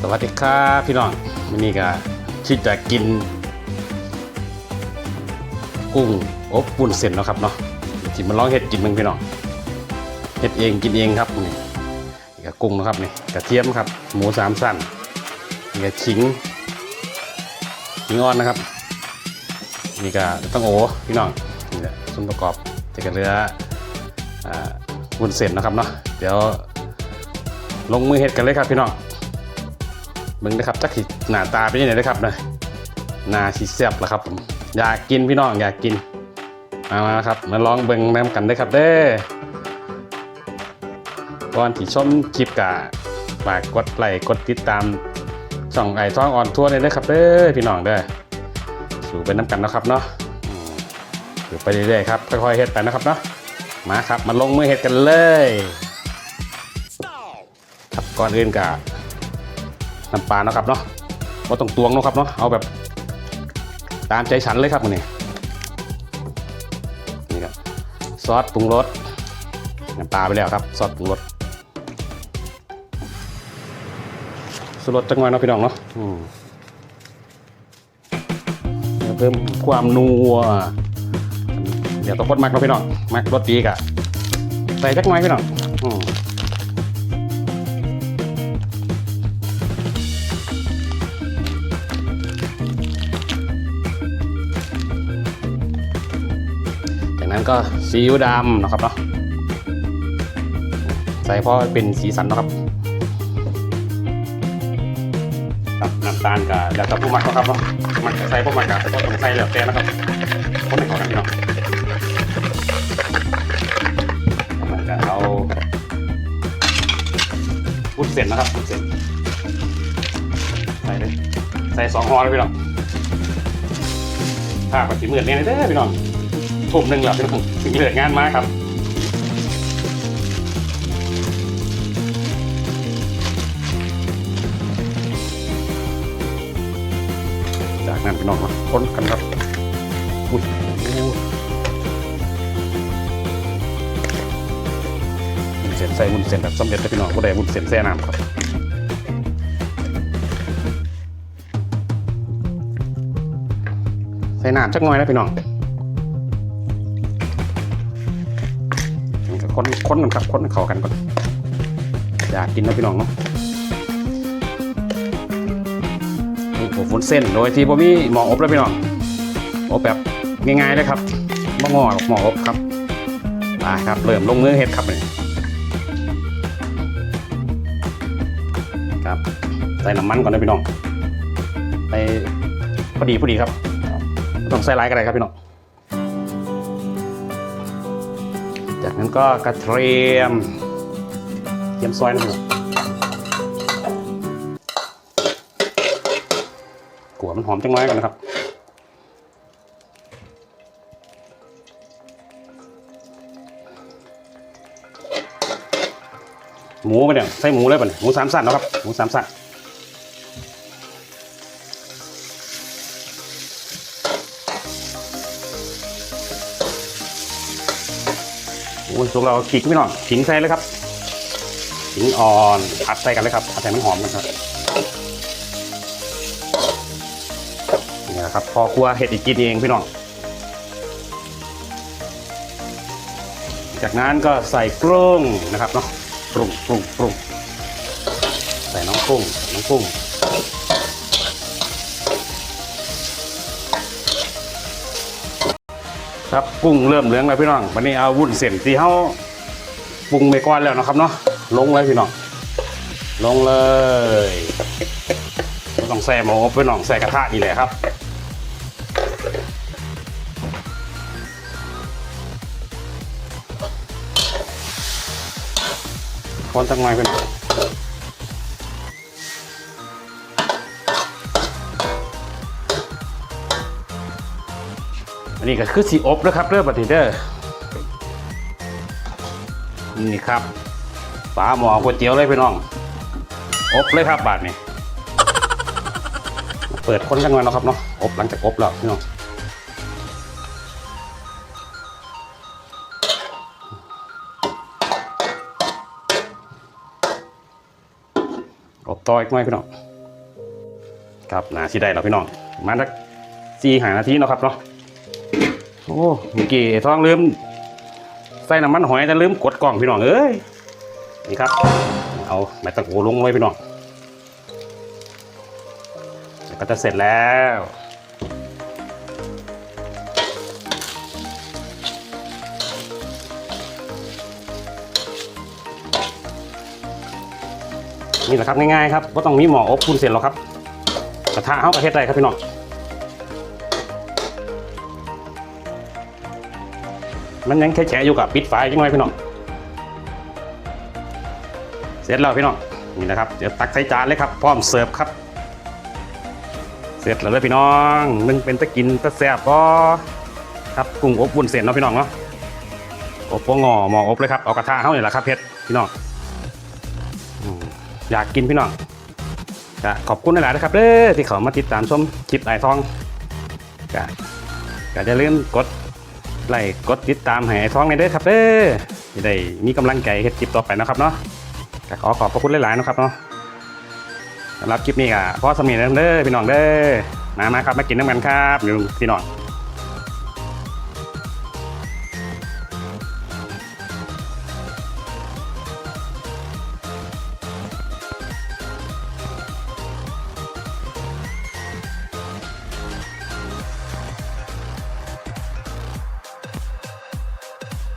สวัสดีครับพี่น้องวันนี้ก็คิดจะกิน กุ้งอบปุ้นเส้นเนาะครับเนาะที่มันลองเฮ็ดกินมึงพี่น้องเฮ็ดเองกินเองครับนี่นี่ก็กุ้งนะครับนี่กระเทียมครับ หมูสามสั้นนี่ก็ขิงขิงอ่อนนะครับ นี่ก็ต้องโอพี่น้องนี่แหละส่วนประกอบจะกันเรืออ่าวุ้นเส้นนะครับเนาะเดี๋ยวลงมือเฮ็ดกันเลยครับพี่น้อง มึงนะครับจักสิหน้าตาเป็นยังไงนะครับนะหน้าสีแซ่บแล้วครับผมอยากกินพี่น้องอยากกินมามาครับมาลองเบิ่งน้ำกันได้ครับเด้อก่อนที่ชมคลิปกะฝากกดไลค์กดติดตามช่องไอท้องออนทัวร์เลยนะครับเด้อพี่น้องเด้อสู่ไปน้ำกันนะครับเนาะอืมอยู่ไปเรื่อยๆครับค่อยๆเฮ็ดไปนะครับเนาะมาครับมาลงมือเฮ็ดกันเลย ครับก่อนอื่นกะ น้ำปลาเนาะครับเนาะว่าต้องตวงเนาะครับเนาะเอาแบบตามใจฉันเลยครับมันนี่นี่ครับซอสปรุงรสน้ำปลาไปแล้วครับซอสปรุงรสสูตรสจังหวะเนาะพี่น้องเนาะเพิ่มความนัวเดี๋ยวต้องพดมักเนาะพี่น้องมักรสดีกะใส่จักหน่อยพี่น้อง ก็ซีอิ๊วดำนะครับเนาะใส่เพราะเป็นสีสันนะครับครับน้ำตาลกับแล้วก็ผู้มักนะครับเนาะมันใส่พวกมันกับก็ต้องใส่เหลือแต่นะครับคนไม่ขอกันพี่น้องมันจะเอาพุดเส้นนะครับพุดเส้นใส่เลยใส่สองห่อเลยพี่น้องถ้าปฏิมือเนี่ยเด้อพี่น้อง ทุ่มหนึ่งแล้วถึงเลิกงานมาครับจากนั้นพี่น้องมาค้นกันครับอุ้ยวุ้นเส้นใส่วุ้นเส้นแบบสำเร็จแล้วพี่น้องก็ได้วุ้นเส้นแซ่น้ำครับใส่น้ำจักหน่อยนะพี่น้อง คนคนกันครับคนเข้ากันก่อนอยากกินนะพี่น้องเนาะนี่ผมฟุนเส้นโดยที่ผมมีหมออบแล้วพี่น้องอบแบบง่ายๆเลยครับมะงอหรอกหมออบครับมาครับเริ่มลงมือเฮ็ดครับนี่ครับใส่น้ำมันก่อนนะพี่น้องใส่พอดีพอดีครับต้องใส่หลายก็ได้ครับพี่น้อง จากนั้นก็กระเทียมเทียมซอยนะครับกัวมันหอมจังน้อยกันนะครับหมูไปเนี่ยใส่หมูเลยป่ะเนี่ยหมูสามสันนะครับหมูสามสัน อ้ยส่วนเราขิงพี่น้องขิงใส่เลยครับขิงอ่อนผัดใส่กันเลยครับผัดใส่น้ำหอมกันครับนี่แหละครับ พอครัวเห็ดอีกกินเองพี่น้องจากนั้นก็ใส่กรุ้งนะครับเนาะปรุงปรุงปรุงใส่น้องกุ้งน้องกุ้ง ครับกุ้งเริ่มเหลืองแล้วพี่น้องวันนี้เอาวุ้นเส้นที่เขาปรุงไปก่อนแล้วนะครับเนาะลงเลยพี่น้องลงเลยต้องใส่หมูพี่น้องใส่กระทะนี่แหละครับคนตั้งไม้เป็นอัน นี้ก็คือสีอบนะครับเริ่มปฏิเดอร์นี่ครับฝาหมอก๋วยเตี๋ยวเลยพี่น้อง อบเลยครับบาทนี้เปิดคนกันหน่อยเนาะครับเนาะอบหลังจากอบแล้วพี่น้องอบต่ออีกหน่อยพี่น้องครับนาสิได้แล้วพี่น้องมาสักสี่หานาทีเนาะครับเนาะ โอ้เมื่อกี้ท้องลืมใส่น้ำมันหอยแต่ลืมกดกล่องพี่น้องเอ้ยนี่ครับ เอาแม่ตะโกลงไว้พี่น้องเดี๋ยวก็จะเสร็จแล้วนี่แหละครับง่ายๆครับว่าต้องมีหมออบคุณเสร็จหรอกครับกระทะเฮากระเทศไรครับพี่น้อง มันยังแค่แฉะอยู่กับปิดไฟยังไงพี่น้องเสร็จแล้วพี่น้องนี่นะครับเดี๋ยวตักใส่จานเลยครับพร้อมเสิร์ฟครับ เสร็จแล้วเลยพี่น้องมันเป็นตะกินตะแซ่บก็ครับกุ้งอบวุ้นเส้นเนาะพี่น้องเนาะอบปงอหมออบเลยครับเอากระทะเฮานี่แหละครับเพชรพี่น้องอยากกินพี่น้องก็ขอบคุณหลายๆนะครับเด้อที่เขามาติดตามชมคลิปไอทองก็ก็จะเลื่อนกด ไลค์กดติดตามให้ไอ้ท้องในเด้อครับเด้อจะได้มีกำลังใจเฮ็ดคลิปต่อไปนะครับเนาะก็ขอขอบพระคุณหลายๆนะครับเนาะสำหรับคลิปนี้ก็พอสมีแล้วเด้อพี่น้องเด้อมามาครับมากินน้ำกันครับพี่น้อง